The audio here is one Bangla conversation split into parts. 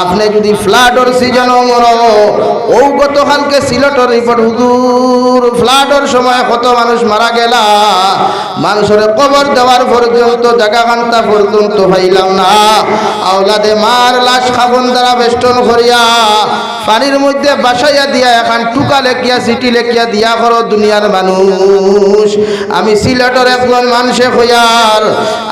আপনি যদি ফ্লাডর সিজন ও গতকালকে সিলেটর রিপোর্ট, হুজুর, ফ্লাডর সময় কত মানুষ মারা গেলা? মানুষের কবর দেওয়ার পর্যন্ত, জায়গা কান্তা পর্যন্ত পাইলাম না। আওলাদে মার লাশ খাবন দ্বারা বেষ্টন করিয়া পানির মধ্যে বাসাইয়া দিয়া এখন টুকা লেখিয়া সিটি লেখিয়া দিয়া করো দুনিয়ার মানুষ। আমি সিলেটর একজন মানুষে হইয়ার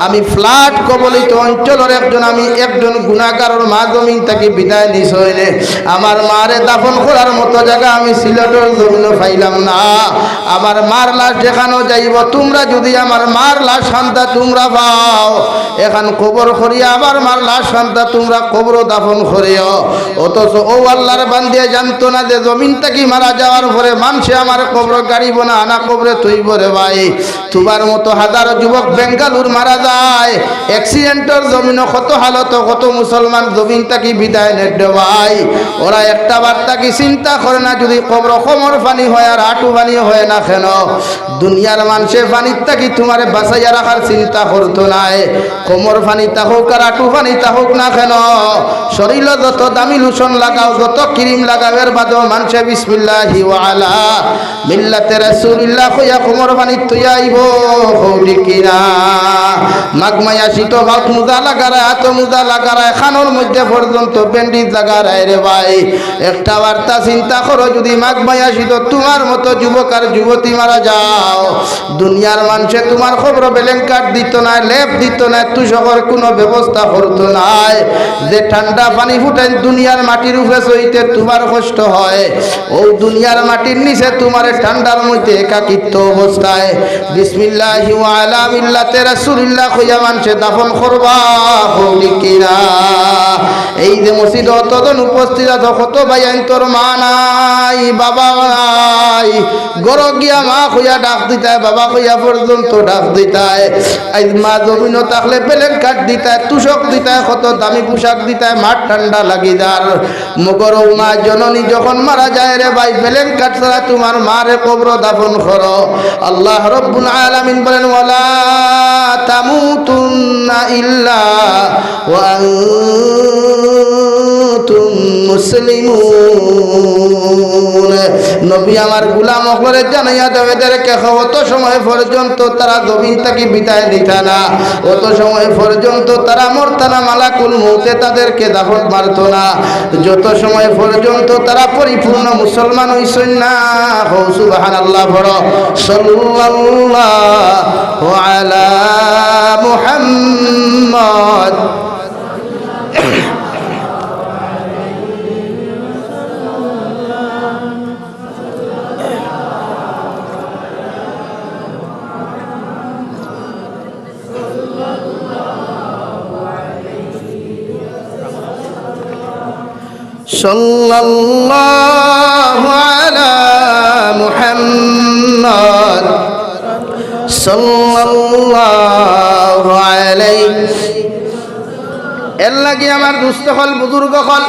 আমি ফ্ল্যাট কবলিত অঞ্চলের একজন, আমি একজন গুণাগারের মা জমিন তাকে বিদায় নিস হইলে আমার মারে দাফন করার মতো জায়গা আমি সিলেটর জমিনও পাইলাম না। আমার মার লাশ যেখানেও যাইব, তোমরা যদি আমার মার লাশ শান্তা তোমরা পাও। এখন কবর করিয়া আবার মার লাশ শান্তা তোমরা কবর দাফন করিও। অথচ ও আল্লাহর বান্দিয়ে জানতো না যে জমিনটা কি মারা যাওয়ার পরে মানুষে আমার কবর গাড়িব না, আনা কবরে তুইব রে ভাই। তুবার মতো হাজারো যুবক বেঙ্গালুর মারা যায়। অ্যাক্সিডেন্টের জমিন কত হালত, কত মুসলমান জমিনটা কি বিদায় নেট ভাই? ওরা একটা বার্তা কি চিন্তা করে না, যদি কবর কমর পানি হয় আর আটু পানি হয় না কেন? দুনিয়ার মানুষে পানির থাকি তোমার বাঁচাইয়া রাখার চিন্তা করতো নাই? কোমর পানি হোক আর আটু পানি হোক না কেন? শরীর যত দামি লোশন লাগাও, যত ক্রিম লাগাও, এর বাদেও মানুষে বিসমিল্লাহি ওয়ালা মিল্লাতে রাসূলিল্লাহ কইয়া কোমর পানি তুই আইব হৌলি কিনা মাগমাইয়া শীত ভাত মুজা লাগারায় হাত মুজা লাগারায় খানোর মধ্যে পর্যন্ত ব্যান্ডিজ লাগারায় রে ভাই। একটা বার্তা চিন্তা করো, যদি মাগমাইয়া শীত তোমার মতো যুবক আর যুবতী মারা যাও, দুনিয়ার মানুষে তোমার খবর বেলেন কাট দিত না, লেপ দিত না তুষকর কোনো ব্যবস্থা করতো নাই। যে ঠান্ডা পানি ফুটাই দুনিয়ার মাটির উপরে সইতে তোমার কষ্ট হয়। ও দুনিয়ার মাটির নিচে তোমার ঠান্ডার মধ্যে একাকিত্ব অবস্থায়। বিসমিল্লাহি ওয়া আলা মিল্লাতে রাসূলিল্লাহ কইয়া মানুষে দাফন করবা হলি কিনা এই যে মসজিদ অতজন উপস্থিত আছো, কত ভাই তোর মা নাই, বাবা নাই। গর গিয়া মা খুঁয়া ডাক দিতায়, বাবা খুঁয়া পর্যন্ত ডাক দিতায়। আজ মা জমিনও থাকলে বেলেন কাট দিতায় তুষক দিতায় কত দামি পোশাক দিতায় মাঠ ঠান্ডা লাগি যার। মগর মা জননী যখন মারা যায় রে ভাই প্লেন কাট ছাড়া তোমার মারে কবর দাফন করো। আল্লাহ রব্বুল আলামিন বলেন, ওয়ালা তামুতুন্না ইল্লা ওয়া আনতুম মুসলিমুন। নবী আমার গুলাম অকলে জানাইয়া দেবে এদেরকে অত সময় পর্যন্ত তারা জমিন থেকে বিদায় নিতা না। অত সময় পর্যন্ত তারা মরতা না, মালাকুল মৌতে তাদেরকে দাফন মারত না। যত সময় পর্যন্ত তারা পরিপূর্ণ মুসলমান হইসন না হৌ সুবাহান আল্লাহ বড় সাল্লাল্লাহু আলা মুহাম্মদ صلى الله على محمد صلى الله عليه এর লাগি আমার দুস্থ হল বুজুর্গ হল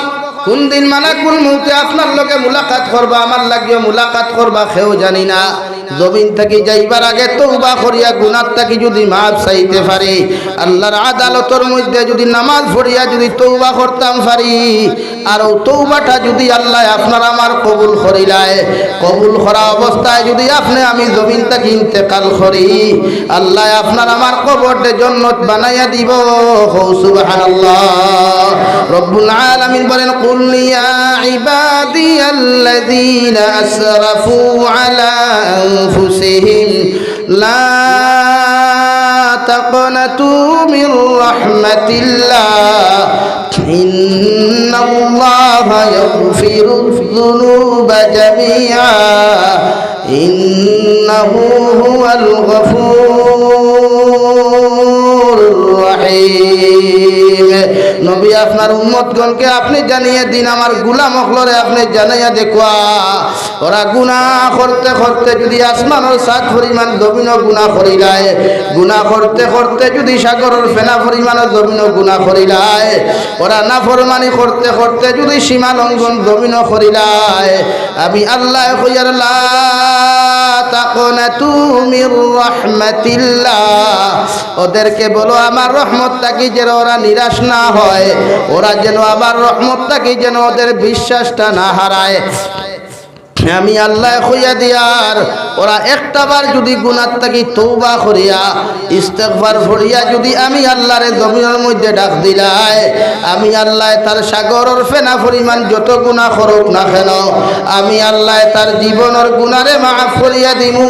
কোন দিন মানাকুল মুহূর্তে আপনার লোকে মুলাকাত করবা আমার লাগিও মুলাকাত করবা সেও জানি না জমিন থেকে যাইবার আগে তৌবা করিয়া গুনার থাকি যদি মাপ চাইতে পারি আল্লাহর আদালতর মধ্যে যদি নামাজ পড়িয়া যদি তৌবা করতাম পারি আর ও তৌবাটা যদি আল্লাহ আপনার আমার কবুল করিলায় কবুল করা অবস্থায় যদি আপনি আমি জমিন থেকে ইন্তেকাল করি, আল্লাহ আপনার আমার কবরটে জন্নত বানাইয়া দিব। সুবাহান আল্লাহ রব্বুল আলামিন বলেন কুল্লিয়া ইবাদিয়াল্লাযীনা আসরাফু আলা আনফুসিহিম, লা তাকনাতু মির রাহমাতিল্লাহ ইন إن الله يغفر الذنوب جميعا إنه هو الغفور الرحيم নবী আপনার উম্মতগণকে আপনি জানিয়ে দিন আমার গুলাম অখলরে আপনি জানাইয়া দেখুয়া ওরা গুনাহ করতে করতে যদি আসমানের সাত পরিমাণ জমিন গুনাহ করিলায় গুনাহ করতে করতে যদি সাগরের ফেনা পরিমাণ জমিন গুনাহ করিলায় ওরা না ফরমানি করতে করতে যদি সীমা লঙ্ঘন জমিন করিলায় আমি আল্লাহ কইয়ার, লা তাকনাতু মির রাহমাতিল্লাহ। ওদেরকে বলো, আমার রহমত তাকি যে ওরা নিরাশ না হয়? ওরা যেন আবার রহমতটাকে যেন ওদের বিশ্বাসটা না হারায়? আমি আল্লাহ হইয়া দিয়ার ওরা একটা বার যদি গুণার থাকি তৌবা করিয়া ইস্তেকবার ভরিয়া যদি আমি আল্লাহরে জমিনের মধ্যে ডাক দিলাই, আমি আল্লাহ তার সাগরের ফেনা পরিমাণ যত গুণা করুক না কেন, আমি আল্লাহ তার জীবনের গুণারে মাফ করিয়া দিমু।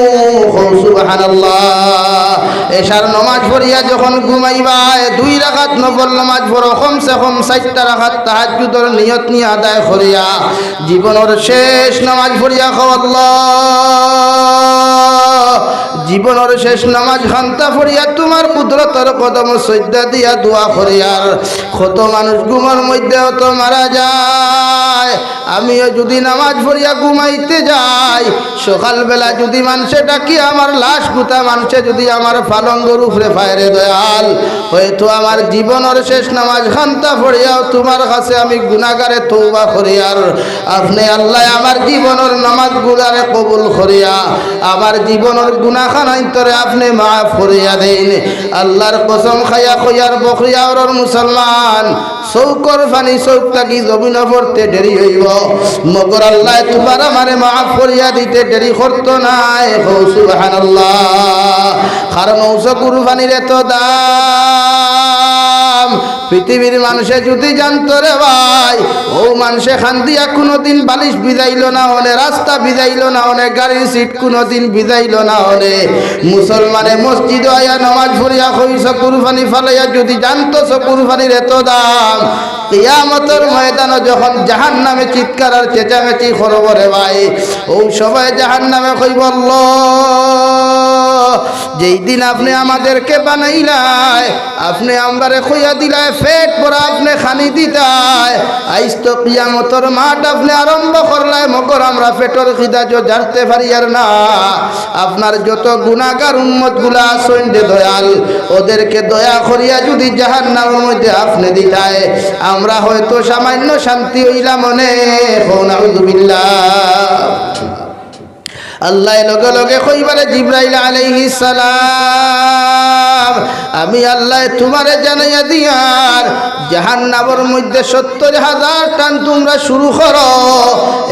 সুবহানাল্লাহ। এশার নমাজ পড়িয়া যখন ঘুমাইবায়, দুই রাখাত নবল নমাজ পড়ো, কমসে কম চারটা রাখাত তাহাজুদর নিয়ত নিয়ে আদায় করিয়া জীবনের শেষ নমাজ পড়িয়া খাওয়াল্লাহ জীবনের শেষ নামাজ খান্তা ফরিয়া তোমার কুদরতর কদম সজ্জা দিয়া দোয়া ফরিয়ার কত মানুষ ঘুমার মধ্যে অত মারা যায়। আমিও যদি নামাজ পড়িয়া ঘুমাইতে যাই, সকালবেলা যদি মানুষে ডাকি আমার লাশ গুতা, মানুষে যদি আমার ফালঙ্গর উপরে ফায়রে দয়াল, হয়তো আমার জীবনের শেষ নামাজ খান্তা পড়িয়াও তোমার কাছে আমি গুণাগারে তৌবা করিয়ার আপনি আল্লাহ আমার জীবনের নামাজ গুলারে কবুল করিয়া, আমার জীবনের গুণাখানান্তরে আপনি মাফ করিয়া দেন। আল্লাহর কসম খাইয়া খইয়ার বকরিয়া ওর মুসলমান। চৌকর ফানি চৌক থাকি জমিন পড়তে দেরি হইব। মগর আল্লাহ তোমার আমারে মাফ করিয়া দিতে দেরি করতো নাই। হৌ, সুবহানাল্লাহ। কারণ ঔষ গুরু ফানির এত দাম পৃথিবীর মানুষে যদি জানতো রে ভাই, ও মানুষে খান দিয়া কোনোদিন বালিশ বিজাইল না হলে, রাস্তা বিজাইল না হলে, গাড়ির সিট কোনোদিন বিজাইল না হলে, মুসলমানে মসজিদ আয়া নামাজ পড়িয়া কইস কুরবানি ফালাইয়া যদি জানতো কুরবানির এত দাম, কিয়ামতের ময়দানে যখন জাহান নামে চিৎকার আর চেঁচামেচি করব রে ভাই, ও সবাই জাহান নামে কইব যেই দিন আপনি আমাদেরকে বানাইলাই, আপনি আমরারে খইয়া দিলাই ফেট পরা আপনি খানি দিতায় আইস তো কিয়ামতর মাঠ আপনি আরম্ভ করলাই মকর আমরা পেটর খিদা জানতে পারি আর না। আপনার যত গুণাগার উন্মতগুলা আসেন রে দয়াল, ওদেরকে দয়া করিয়া যদি জাহান নামের মধ্যে আপনি দিতাই, আমরা হয়তো সামান্য শান্তি হইলাম মনে হন আল্লাহ লগে লগে কইবারে জিব্রাইল আলাইহিস সালাম, আমি আল্লাহ তোমারে জানাইয়া দিয়ার, জাহান্নামের মধ্যে সত্তর হাজার টান তোমরা শুরু করো,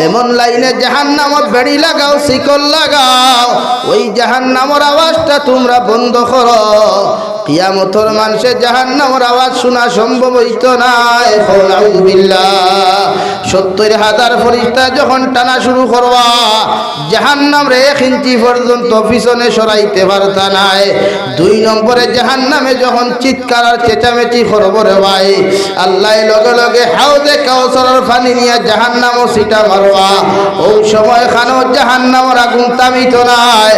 এমন লাইনে জাহান্নামত বেড়ি লাগাও, শিকল লাগাও, ওই জাহান্নামের আওয়াজটা তোমরা বন্ধ করো। কিয়ামতর মানুষে জাহান্নামর আওয়াজ শোনা সম্ভব হইতো না সত্তর হাজার ফরিস্তা যখন টানা শুরু করবা জাহান্নাম রে এক ইঞ্চি পর্যন্ত পিছনে সরাইতে পারতা নাই। দুই নম্বরে জাহান্নামে যখন চিৎকার আর চেঁচামেচি করব রে ভাই, আল্লাহ লগে লগে হাউদে কাউসরের পানি নিয়ে জাহান্নামও সিটা মারবা। ওই সময় খানো জাহান্নামর আগুন তামিত নাই।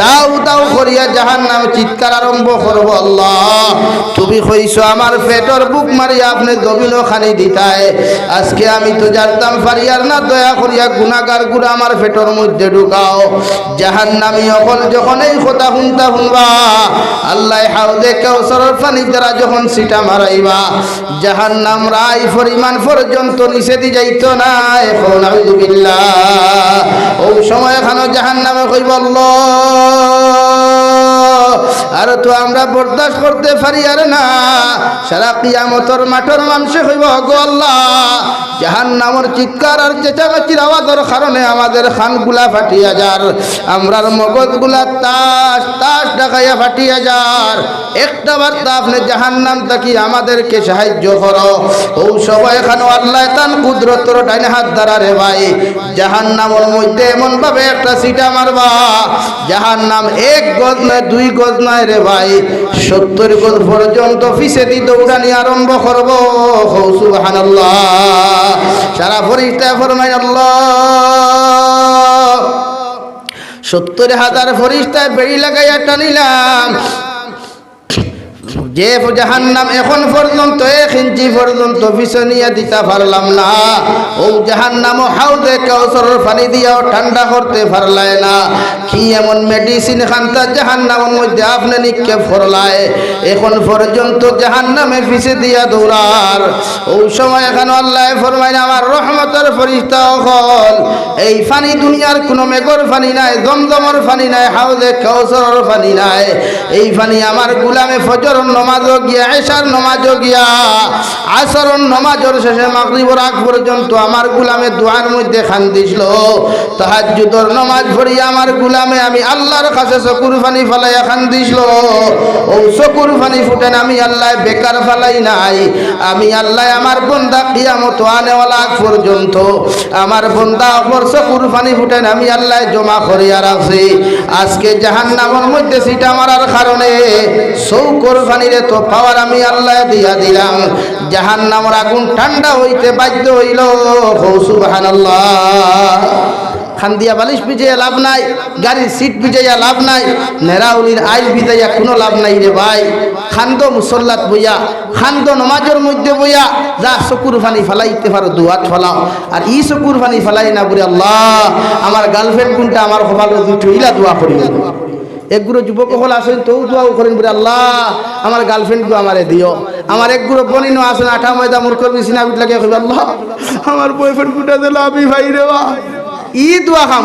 দাউ দাউ করিয়া জাহান্নাম চিৎকার আরম্ভ করব আল্লাহ তুমি কইছো আমার পেটর বুক মারিয়া আপনি জমিন খানি দিতায়। আজকে আমি তো জানতাম পারিয়ার না, দয়া করিয়া গুনাগার গুড়া আমার পেটর মধ্যে ঢুকাও। জাহান নামি অকল যখন এই কথা শুনতা শুনবা, আল্লাহ হাউদে কেউসরের পানি দ্বারা যখন সিটা মারাইবা জাহান নাম রাই পরিমাণ পর্যন্ত নিষেধি যাইত না, এখন আউযুবিল্লাহ ও সময় এখানে জাহান নামে কইব আল্লাহ। আর তো আমরা বরদাস্ত করতে পারি, আর না। সারা কিয়ামতর মাঠর মানুষে হইব গো আল্লাহ। জাহান নামর চিৎকার আর চেঁচামেচির আওয়াজের কারণে আমাদের খানগুলা ফাটিয়া যার। আমরার মগজগুলা তাস তাস ডাকাইয়া ফাটিয়া যার। একটা বার্তা আপনি জাহান নাম তাকি আমাদেরকে সাহায্য করো। ও সবাই এখানে আল্লাহ তান কুদরতর ডাইনে হাত দ্বারা রে ভাই। জাহান নামর মধ্যে এমন ভাবে একটা সিটা মারবা। জাহান নাম এক গজ নয়, দুই গজ নয় রে ভাই। সত্তর গোল পর্যন্ত ফিসে দি দৌড়ানি আরম্ভ করব। সুবহানাল্লাহ। সারা ফরিস্তা ফরমাই সত্তর হাজার ফরিস্তায় বেড়ি লাগাইয়া টানিলাম। যে জাহান্নাম এখন পর্যন্ত, এক ইঞ্চি পর্যন্ত পিছনিয়া দিতে পারলাম না। ও জাহান্নামও হাউদে কাউসরের পানি দিয়াও ঠান্ডা করতে পারলায় না। কি এমন মেডিসিন খান্তা জাহান্নামের মধ্যে আপনি নিক্ষেপ করলায়? এখন পর্যন্ত জাহান্নামে পিছে দিয়া দৌড়ার। ও সময় এখন আল্লাহ ফরমাইন আমার রহমতের ফরিস্তা হল এই ফানি দুনিয়ার কোনো মেঘর ফানি নাই, জমজমর ফানি নাই হাউদে কাউসরের ফানি নাই। এই ফানি আমার গুলামে ফজর নমাজ নমাজও গিয়া, এশার নমাজও গিয়া আসরণ নমাজের শেষে মাগরিবর আগ পর্যন্ত আমার গুলামে দোয়ার মধ্যে খান দিছিল। তাহাজ্জুদর নমাজ পড়িয়া আমার গুলামে আমি আল্লাহর কাছে চকুর পানি ফালাইয়া খান দিছিল। ও চকুর পানি ফুটেন আমি আল্লাহ, বেকার ফালাই নাই। আমি আল্লাহ আমার বন্দা কিয়ামত আনেওয়ালা আগ পর্যন্ত। আমার বন্দা অপর চকুর ফানি ফুটেন আমি আল্লাহ জমা করিয়া রাখছি। আজকে জাহান নামের মধ্যে সিটা মারার কারণে চৌকর পানিরে তো পাওয়ার আমি আল্লাহ দিয়া দিলাম। জাহান নামের আগুন ঠান্ডা হইতে বাধ্য হইল। সুবাহান খান্দিয়া বালিশ ভিজাইয়া লাভ নাই, গাড়ির সিট ভিজাইয়া লাভ নাই নেরাউলির আইল ভিজাইয়া কোনো লাভ নাই রে ভাই। খান্দ মুসল্লাত বইয়া খান্দ নমাজের মধ্যে বইয়া, যা চকুর ফানি ফালাইতে পারো দুয়াত ফলাও। আর ই চকুর ফানি ফালাই না বলে আল্লাহ, আমার গার্লফ্রেন্ড কোনটা আমার সভালো দুটো ইলা দোয়া করিব একগুলো যুবক হল আসেন তো দোয়াও করেন, বলে, আল্লাহ, আমার গার্লফ্রেন্ডকে আমারে দিও। আমার একগুলো বনিনো আসেন, আঠা ময়দা, মূর্খর বিছিনা বিট লাগে কইবে, আল্লাহ, আমার বয়ফ্রেন্ড গুটা দিল, আমি ভাই রে ই দোয়া কাম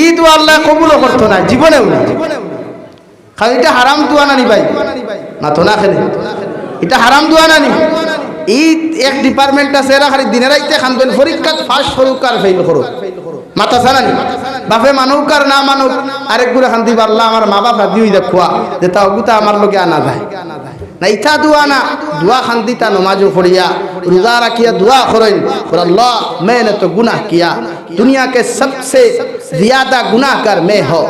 ই দোয়া আল্লাহ কবুলও করতো না, জীবনেও না। কারণ এটা হারাম দোয়া নানি ভাই না তো না খেলে। এটা হারাম দোয়া নানি এই এক ডিপার্টমেন্ট আছে, এরা খালি দিনের রাইতে খানবেন পরীক্ষাত ফার্স্ট করুক আর ফেল করুক। মাথা জানানি বাপে মানুক আর না মানুক আরেক গুড়া খান দিবা আল্লাহ আমার মা বাপ দিই দেখুয়া যে তা অগুতা আমার লোকে আনা যায় না ইথা দোয়া না দোয়া খান দিতা নমাজও পড়িয়া রোজা রাখিয়া দোয়া করেন আল্লাহ मैंने तो गुनाह किया दुनिया के सबसे ज्यादा गुनाहगार मैं हो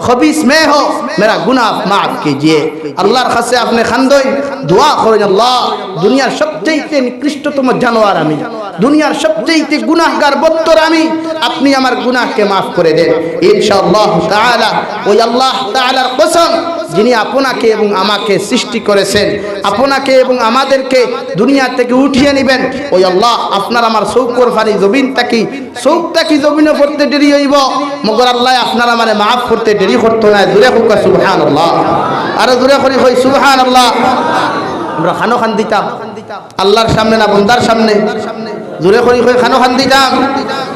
खबीस मैं हो मेरा गुनाह माफ कीजिए আল্লাহর কাছে আপনি খান্দই দোয়া করেন আল্লাহ দুনিয়ার সবচেয়ে নিকৃষ্টতম জানোয়ার আমি দুনিয়ার সবচেয়ে গুনাহগার বত্তর আমি, আপনি আমার গুনাহকে মাফ করে দেন। ইনশাআল্লাহ ওই আল্লাহ যিনি আপনাকে এবং আমাকে সৃষ্টি করেছেন, আপনাকে এবং আমাদেরকে দুনিয়া থেকে উঠিয়ে নেবেন। ওই আল্লাহ, আপনার আমার চৌকর ফানি জমিন তাকি চৌক তাকি জমিনে পড়তে দেরি হইব, মগর আল্লাহ আপনার আমার মাফ করতে দেরি করতো না। দূরে হোক সুবহান আল্লাহ আরও দূরে করি হই সুবহান আল্লাহ আমরা খানো খান দিতাম। আল্লাহর সামনে না বন্দার সামনে? জোরে করি কই খানো খান দিতাম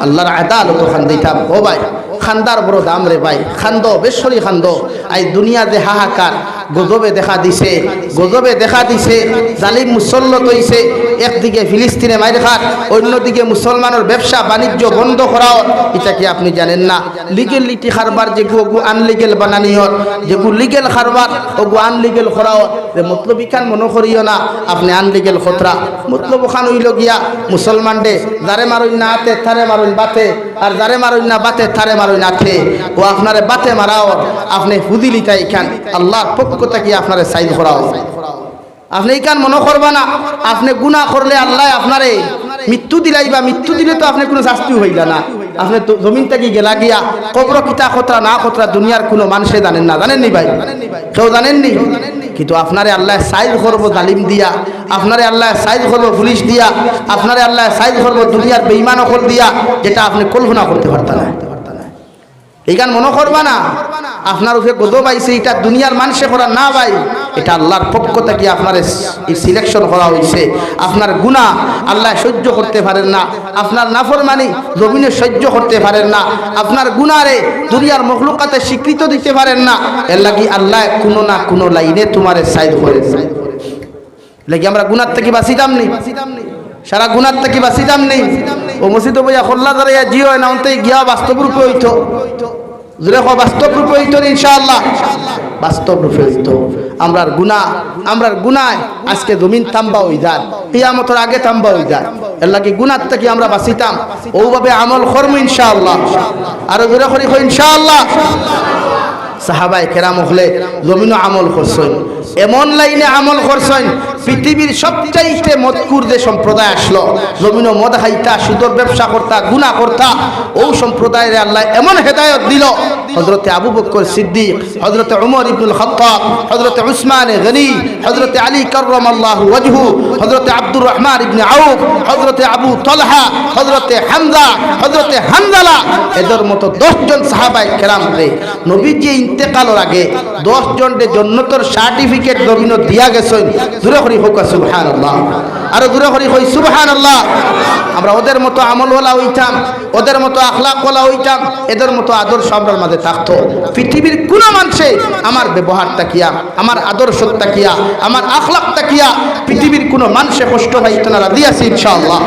আল্লাহর আদালত খান দিতাম ও ভাই খান্দার বড় দাম রে ভাই। খান্দ বেশ্বরী খান্দ। আই দুনিয়া যে হাহাকার, গজবে দেখা দিছে, গজবে দেখা দিছে, জালিম মুসল্লত হইছে, একদিকে ফিলিস্তিনে মাইর খাট, অন্যদিকে মুসলমানের ব্যবসা বাণিজ্য বন্ধ করাও। এটা কি আপনি জানেন না? লিগেল লিটি খারবার যে গু আনলিগেল বানানি হত যেগু লিগেল খারবার, ওগু আনলিগেল করাও। যে মতলব ইখান মনে করিও না, আপনি আনলিগেল খতরা। মতলব খান হইল গিয়া, মুসলমান ডে যারে মারুন না আতে থারে মারুন বাতে আর যারে মারুন না, বাতে থারে মারুন না আতে ও আপনারে বাতে মারাও, আপনি হুদিলিতা ইখান আল্লাহর পক্ষ থেকে আপনারে সাইজ করাও। আপনি ইকান মনে করবা না, আপনি গুনাহ করলে আল্লাহ আপনারে মৃত্যু দিলাই বা মৃত্যু দিলে তো আপনি কোনো শাস্তি হইলা না। আপনি জমিন থেকে গেলা গিয়া কবর কিতা খতরা না খতরা দুনিয়ার কোনো মানুষে জানেন না। জানেননি ভাই? কেউ জানেননি? কিন্তু আপনারে আল্লাহ সাইজ করব জালিম দিয়া, আপনারে আল্লাহ সাইজ করব পুলিশ দিয়া, আপনারে আল্লাহ সাইজ করব দুনিয়ার বেইমান অকল দিয়া, যেটা আপনি কল্পনা করতে পারতেন না। এইখান মনে করবা না? আপনার উপরে গদব আইছে, এটা দুনিয়ার মানুষে করা না ভাই। এটা আল্লাহর পক্ষ থেকে আপনার সিলেকশন করা হয়েছে। আপনার গুণা আল্লাহ সহ্য করতে পারেন না। আপনার নাফরমানি জমিনে সহ্য করতে পারেন না। আপনার গুণারে দুনিয়ার মখলুকাতে স্বীকৃত দিতে পারেন না। এর লাগি আল্লাহ কোনো না কোনো লাইনে তোমারে সাইড করে লাগি আমরা গুণার থেকে বাঁচিতাম নি। সারা গুণার থেকে বাঁচিতাম নেই ও মসজিদ বইয়া খোল্লা দাঁড়িয়ে জিও না অন্তে গিয়া বাস্তব রূপে হইতো। বাস্তব রূপে হইতো ইনশাআল্লাহ। বাস্তব রূপে হইতো আমরার গুণা আমরার গুনায় আজকে জমিন তাম্বা হই যান কিয়ামতের আগে তাম্বা হই যান এর লাগে গুনার থেকে আমরা বাঁচিতাম। ওভাবে আমল করব ইনশাআল্লাহ। আর জুড়ে করি ইনশাআল্লাহ। সাহাবাই কেরাম হলে জমিনও আমল করছেন। এমন লাইনে আমল করছেন, পৃথিবীর সবচাইতে মদকুর যে সম্প্রদায় আসলো, জমিনও মদ খাইতা, সুদর ব্যবসা করতা গুণা করতা, ও সম্প্রদায়ের আল্লাহ এমন হেদায়ত দিল। হজরতে আবু বকর সিদ্দিক হজরতে উমর ইবনুল খত্তাব হজরতে উসমান গনি হজরতে আলী করম আল্লাহ ওয়াজহু হজরতে আব্দুর রহমান ইবনে আউফ হজরতে আবু তলহা হজরতে হামজা হজরতে হামজালা। এদের মতো দশজন সাহাবাই কেরাম রে নবী যে ইন্তেকালের আগে দশজন রে জন্নতর সার্টিফিকেট নবীন দিয়া গেছেন। দূরে করি হোক সুবহান আল্লাহ আর দূরে করি হই সুবহান আল্লাহ আমরা ওদের মতো আমলওয়ালা হইতাম, ওদের মতো আখলাকওয়ালা হইতাম, এদের মতো আদর্শ আমরা মাঝে থাকতো। পৃথিবীর কোন মানুষে আমার ব্যবহারটা কিয়া, আমার আদর্শ তাকিয়া আমার আখলাকটা তাকিয়া পৃথিবীর কোন মানুষে কষ্ট হয় না। রাজি আছি ইনশাআল্লাহ।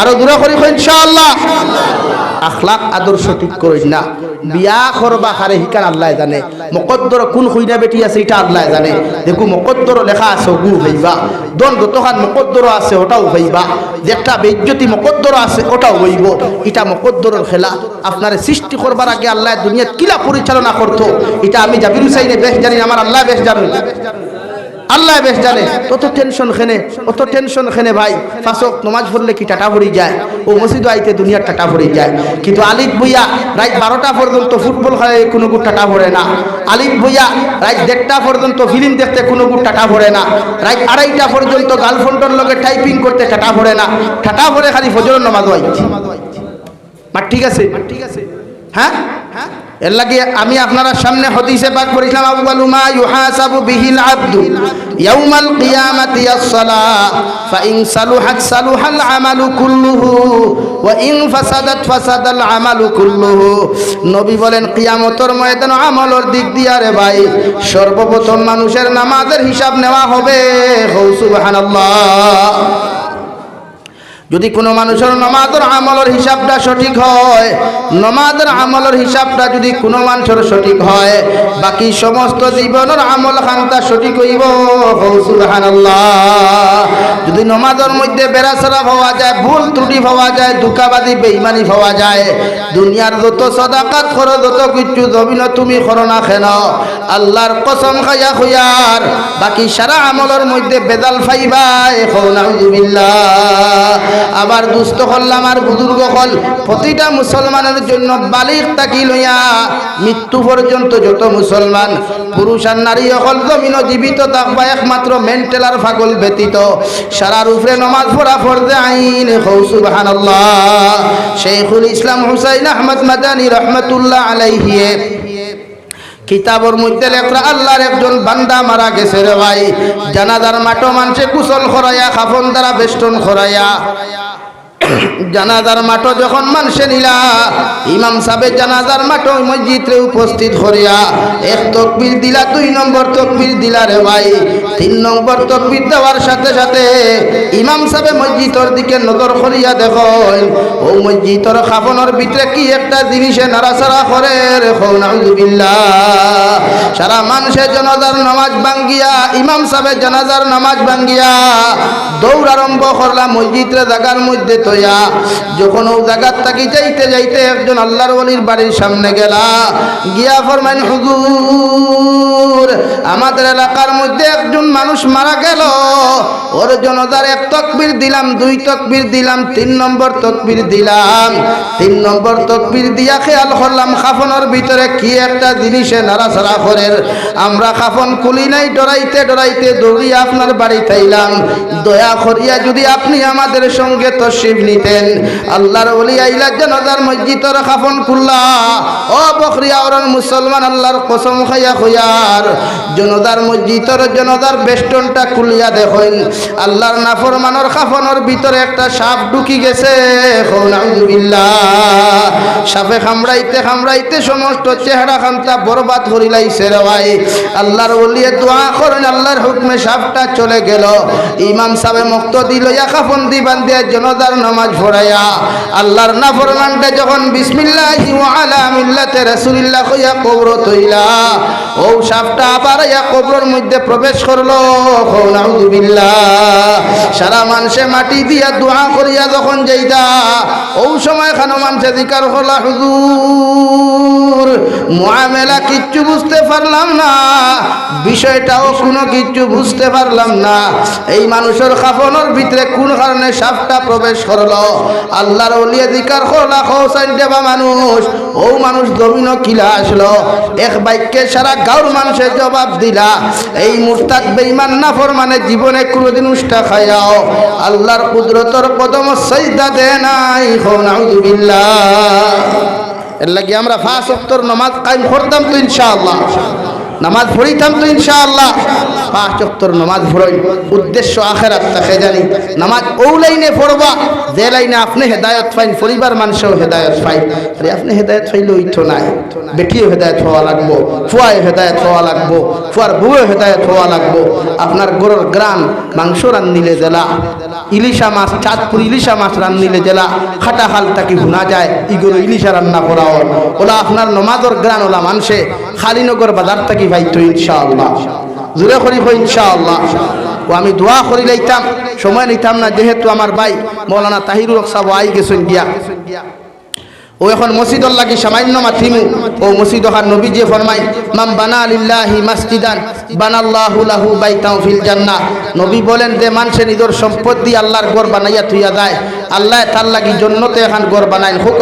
আরও দূরে করি ইনশাআল্লাহ। আখলাক আদর্শ ঠিক করিস না। বিয়া করবা খারে হিকান আল্লাহ জানে। মকদ্দর কোন খুইনা বেটি আছে এটা আল্লাহ জানে। দেখো মকদ্দর লেখা আছে গু হইবা। দন যতখান মকদ্দর আছে, ওটাও হইবা। যেটা বেজ্জতি মকদ্দর আছে, ওটাও হইব। এটা মকদ্দরের খেলা। আপনার সৃষ্টি করবার আগে আল্লাহ দুনিয়া কিলা পরিচালনা করতো। এটা আমি জাবির হুসাইনে বেশ জানি, আমার আল্লাহ বেশ জানি আল্লাহ বেশ জানে কত টেনশন খেনে অত টেনশন খেনে ভাই। ফাঁসক নমাজ পড়লে কি টাটা ভরি যায়? ও মসজিদ আইতে দুনিয়ার টাটা ভরি যায়। কিন্তু আলিফ বইয়া রাত বারোটা পর্যন্ত ফুটবল খেলে কোনো গুড় টাটা ভরে না। আলিফ বইয়া রাত দেড়টা পর্যন্ত ফিল্ম দেখতে কোনো গুড় টাটা ভরে না। রাত আড়াইটা পর্যন্ত গার্লফ্রেন্ডের লগে টাইপিং করতে টাটা ভরে না। টাটা ভরে খালি ফজরের নমাজ মা ঠিক আছে? ঠিক আছে। হ্যাঁ? হ্যাঁ? এর লাগে আমি আপনারা সামনে হদিসে পাক পড়িলাম আউয়ালু মা ইউহাসাবু বিহিল আবদু ইয়াউমাল কিয়ামাতি আস-সালাহ ফা ইন সালুহাত সালুহাল আমালু কুল্লুহু, ওয়া ইন ফাসাদাত ফাসাদাল আমালু কুল্লুহু। নবী বলেন, কিয়ামতের ময়দান আমলের দিক দিয়া রে ভাই, সর্বপ্রথম মানুষের নামাজের হিসাব নেওয়া হবে। হৌ, সুবহানাল্লাহ। যদি কোনো মানুষের নমাজের আমলের হিসাবটা সঠিক হয়, নমাজের আমলের হিসাবটা যদি কোনো মানুষের সঠিক হয়, বাকি সমস্ত জীবনের আমল খানটা সঠিক হইব। যদি নমাজের মধ্যে বেড়াচড়া পাওয়া যায়, ভুল ত্রুটি পাওয়া যায় দুকাবাদি বেইমানি পাওয়া যায়, দুনিয়ার যত সদাকাত করো, যত কিছু জমিন তুমি করো না কেন, আল্লাহর কসম খাইয়া খুয়ার, বাকি সারা আমলের মধ্যে বেদাল ফাইবাই নাউজুবিল্লাহ আবার দুস্থ করলাম আর বুজুর্গ হল। প্রতিটা মুসলমানের জন্য বালিক তাকি লইয়া মৃত্যু পর্যন্ত যত মুসলমান, পুরুষ আর নারী হল জমিন জীবিত থাকবা একমাত্র মেন্টাল আর ফাগল ব্যতীত। সারার উপরে নমাজ পড়া ফরজে আইন সুবহানাল্লাহ। শেখুল ইসলাম হুসাইন আহমদ মাদানী রহমতুল্লাহ আলাইহিয়ে কিতাবর মধ্যে লেখা আল্লাহর একজন বান্দা মারা গেছে রে ভাই। জানাজার মাটো মানুষে কুশল খরাইয়া খাফন দ্বারা বেষ্টন খরাইয়া জানাজার মাঠো যখন মানুষে নিলা, ইমাম সাহেব জানাজার মাঠো মসজিদে উপস্থিত করিয়া এক তকবির দিলা, দুই নম্বর তকবির দিলা রে ভাই। তিন নম্বর তকবির দেওয়ার সাথে সাথে ইমাম সাহেব মসজিদর দিকে নজর করিয়া দেখো, ও মসজিদর খাফনের ভিতরে কি একটা জিনিসে নাড়াচাড়া করে রেখো, নাউজুবিল্লাহ। সারা মানুষের জানাজার নামাজ ভাঙ্গিয়া, ইমাম সাহেব জানাজার নামাজ ভাঙ্গিয়া দৌড় আরম্ভ করলাম মসজিদের জায়গার মধ্যে তৈয়া। যখন ও জায়গার থাকি যাইতে যাইতে একজন আল্লাহর ওলির বাড়ির সামনে গেলা। গিয়া ফরমাইন, হুজুর, আমাদের এলাকার মধ্যে একজন মানুষ মারা গেল। ওর জনতার এক তকবির দিলাম, দুই তকবির দিলাম, তিন নম্বর তকবির দিলাম। তিন নম্বর তকবির দিয়া খেয়াল করলাম, খাফনের ভিতরে কি একটা জিনিসে নাড়াচাড়া করেন আমরা খাফন খুলি নাই, ডরাইতে ডরাইতে দৌড়িয়ে আপনার বাড়ি থাইলাম। দয়া করিয়া যদি আপনি আমাদের সঙ্গে তশরিফ নিতেন, আল্লাহর ওলি আইলা জনতার মসজিদর খাফন খুললা। ও বকরিয়া ওরন মুসলমান, আল্লাহর কসম খাইয়া খুয়ার। জনতার মসজিদর জনতার বেষ্টনটা খুলিয়া দেখেন। আল্লাহর নাফরমানোর খাফনের ভিতরে একটা সাপ ঢুকি গেছে। সাপে খামড়াইতে খামড়াইতে সমস্ত চেহারা খামতা বরবাদ করিলাইছে রে ভাই। আল্লাহর ওলিয়ে দোয়া করেন, আল্লাহর হুকমে সাপটা চলে গেল। ইমাম সাহেব মুক্ত দিল খাফন দিবান জনতার নামাজ পড়াইয়া। আল্লাহর নাফরমানটা যখন বিসমিল্লাহি আলা মিল্লাতে রাসূলিল্লাহ কইয়া কবর তৈলা, ও সাপটা আবার ইয়া কবরের মধ্যে প্রবেশ করল। সারা মানুষে মাটি দিয়া দোয়া করিয়া যখন যাইতা, ও সময় খানো মানুষে জিকার হলা, হুজুর, মুআমেলা কিচ্ছু বুঝতে পারলাম না, বিষয়টাও কোনো কিচ্ছু বুঝতে পারলাম না। এই মানুষের খাফনের ভিতরে কোন কারণে সাপটা প্রবেশ করল? আল্লাহর ওলিয়া দিকার করলা খোসাইন দেবা মানুষ। ও মানুষ জমিন কিলা আসলো। এক বাক্যে সারা গাঁর মানুষের জবাব দিলা। এই মুরতাদ বেঈমান নাফর মানে জীবনে কোনোদিন উষ্টা খায়াও আল্লাহর কুদরতর কদম সৈদা দে নাই। হো নাউজুবিল্লাহ। এর লাগি আমরা ফাঁস অক্তর নমাজ কায়েম করতাম তো ইনশাআল্লাহ। নামাজ পড়িতাম তো ইনশাআল্লাহ। পাঁচ চক্তর নামাজ পড়ই। উদ্দেশ্য আখেরাত তাকে জানি? নামাজ ও লাইনে পড়বা, যে লাইনে আপনি হেদায়ত পাইন, পরিবার মানুষও হেদায়ত পাই আরে আপনি হেদায়ত পাইলে ওই তো নাই। বেটিও হেদায়ত হওয়া লাগবো ফুয়ায় হেদায়ত হওয়া লাগবো, ফুয়ার বউয়ে হেদায়ত হওয়া লাগবো। আপনার গরুর গ্রান, মাংস রান্নিলে জেলা। ইলিশা মাছ, চাঁদপুর ইলিশা মাছ রান্নিলে জেলা। খাটা খাল তাকে ভুনা যায় ইগুলো ইলিশা রান্না করা ওলা আপনার নমাজর গ্রান ওলা মানুষে, খালিনগর বাজার থাকি ভাইতো ইনশাআল্লাহ। জোরে করি ইনশাআল্লাহ। ও আমি দোয়া করি লাইতাম, সময় নিতাম না, যেহেতু আমার ভাই মৌলানা তাহিরুল আই গেছেন গিয়া। ও এখন মসজিদর লাগি সামান্য মাথিমু, ও মসজিদ যে ফরমাই মাম বানা মাসজিদান, বানাল্লাহু লাহু ফিল নবী বলেন যে মানুষে নিজের সম্পদ আল্লাহর বানাইয়া থুইয়া যায় আল্লাহ তার লাগি জন্নতে এখন বানাইন। হোক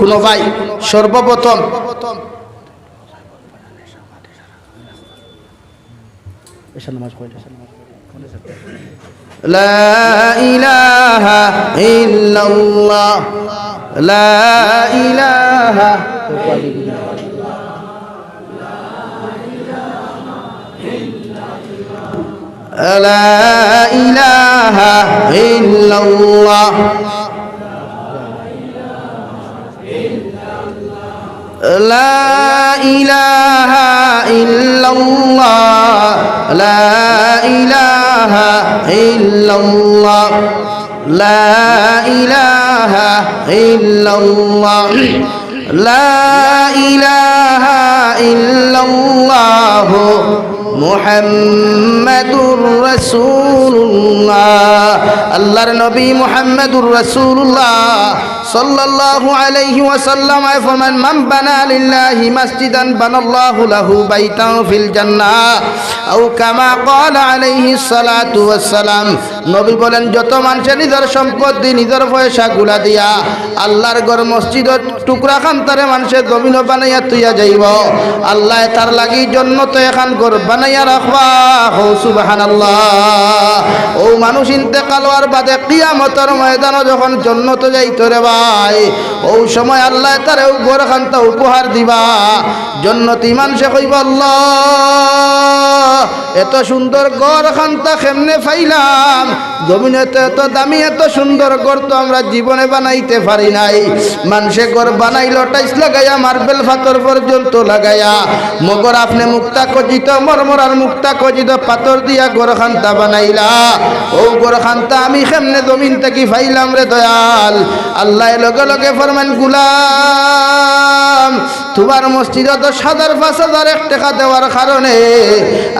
কোনো ভাই। সর্বপ্রথম لا إله إلا الله لا إله لا إله إلا الله لا إله إلا الله لا إله إلا الله لا إله إلا الله لا إله إلا الله মুহাম্মাদুর রাসূলুল্লাহ আল্লাহর নবী মুহাম্মাদুর রাসূলুল্লাহ সাল্লাল্লাহু আলাইহি ওয়াসাল্লাম ফরমান মান বানা লিল্লাহি মাসজিদান বানাল্লাহু লাহু বাইতান ফিল জান্নাহ আও কামা ক্বালা আলাইহি সালাতু ওয়াসসালাম। নবী বলেন, যত মানুষ নিজের সম্পদ দিয়ে নিজের পয়সা গুলা দিয়া আল্লাহর ঘর মসজিদত টুকরা খান তারে মানুষের জমিন বানাইয়া তুইয়া যাইব। আল্লাহ তার লাগি জন্য তো এখান ঘর বানাইয়া রাখবা। হো, সুবহানাল্লাহ। ও মানুষ ইন্তেকাল হওয়ার বাদে কিয়ামতের ময়দানও যখন জন্নত যাইতো রে ভাই ও সময় আল্লাহ তারে ঘর খানটা উপহার দিবা। জন্নতি মানুষে কইব, আল্লাহ, এত সুন্দর গড় খান্তা কেমনে ফাইলাম জমিনে তো এত দামি, এত সুন্দর গড় তো আমরা জীবনে বানাইতে পারি নাই। মানুষে গড় বানাইলো টাইস লাগাইয়া, মার্বেল ফাতর পর্যন্ত লাগাইয়া। মগর আপনি মুক্তা কজিত মরমরার মুক্তা কজিত পাথর দিয়া গড় খান্তা বানাইলা। ও গড় খান্তা আমি কেমনে জমিন থেকে ফাইলাম রে দয়াল? আল্লাহ লগে লগে ফরমান গুলাম তোমার মসজিদত সাদার পাঁচ এক টাকা দেওয়ার কারণে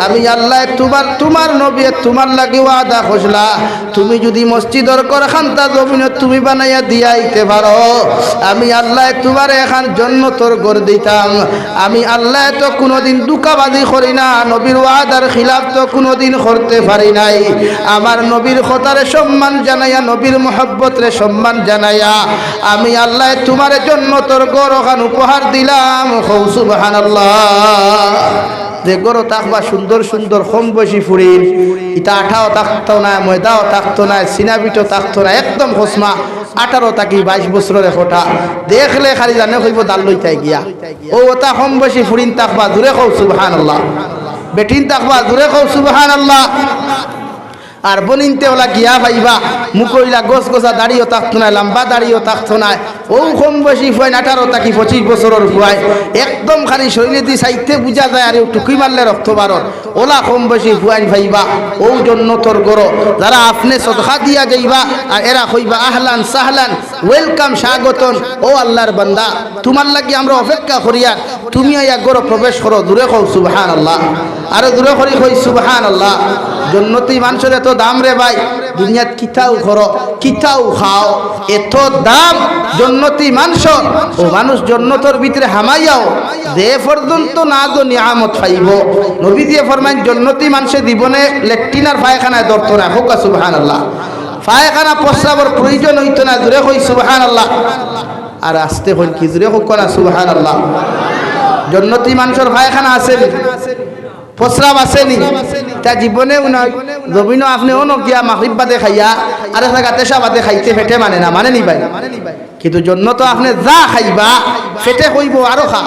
আমি আল্লাহ তোমার তোমার নবী তোমার লাগি ওয়াদা খসলা তুমি যদি মসজিদর করে খান্তা জমিনে তুমি বানাইয়া দিয়াইতে পারো, আমি আল্লাহ তোমার এখান জন্ম তোর গড় দিতাম। আমি আল্লাহ তো কোনোদিন দুকাবাজি করি না, নবীর ওয়াদার খিলাফ তো কোনোদিন করতে পারি নাই। আমার নবীর খতারে সম্মান জানাইয়া, নবীর মহব্বতরে সম্মান জানাইয়া, আমি আল্লাহ তোমার জন্য তোর গড় ওখান উপহার দিলাম। হৌ সুবহানাল্লাহ। যে গরো তাকবা সুন্দর সুন্দর, কম বসি ফুরিন ইটা আঠাও থাকতো না, ময়দাও থাকতো না সিনাবিটো থাকতো না, একদম হসমা আঠারো তাকি বাইশ বছরের ফোটা দেখলে খালি জানে কইব দাল লইতাই গিয়া। ও, ওটা কম বসি ফুরিন তাকবা দূরে কৌ সুবহান আল্লাহ বেটিন তাকবা দূরে কৌ সুবহান আল্লাহ আর বনিনতে ওলা গিয়া ভাইবা মুকইলা গছ গছা দাড়িও থাকতো না লম্বা দাড়িও থাকতো না ও কম বয়সী ফুয়াই আঠারো তাকি পঁচিশ বছরের ফুয়াই একদম খালি শরীরে দিয়ে সাইতে বুঝা যায় আর টুকি মারলে রক্ত বারর ওলা কম বয়সী ফুয়াই ভাইবা ও জন্য তোর গরো যারা আপনি সদখা দিয়া যাইবা আর এরা কইবা, আহলান সাহলান ওয়েলকাম স্বাগতন ও আল্লাহর বান্দা, তোমার লাগি আমরা অপেক্ষা করিয়া তুমি আইয়া গরো প্রবেশ করো, দূরে কও সুবহান আল্লাহ আরও দূরে করি কই সুবহান আল্লাহ জন্নতি মানুষের এত দাম রে ভাই, দুনিয়াত কিতাও করো কিতাও খাও, এত দাম জন্নতি মানুষ। ও মানুষ জন্নতর ভিতরে হামাইয়াও দে পর্যন্ত না তো নিয়ামত পাইব। নবী দিয়ে ফরমাইন, জন্নতি মানুষের জীবনে লেট্রিনার পায়খানায় দরত হোক সুবহান আল্লাহ পায়খানা প্রস্রাবর প্রয়োজন হইতো না দূরে হই সুবহান আল্লাহ আর আসতে হইল কি দূরে হোক না সুবহান আল্লাহ জন্নতি মানুষের পায়খানা আছে প্রস্রাব আসেনি তা জীবনেও নয় জমিনও আপনি ও নকিয়া মাহরিব বাদে খাইয়া আর একটা গাতেসা বাদে খাইতে ফেটে মানে না মানে নি ভাই? কিন্তু জন্য তো আপনি যা খাইবা, ফেটে কইব আরও খা।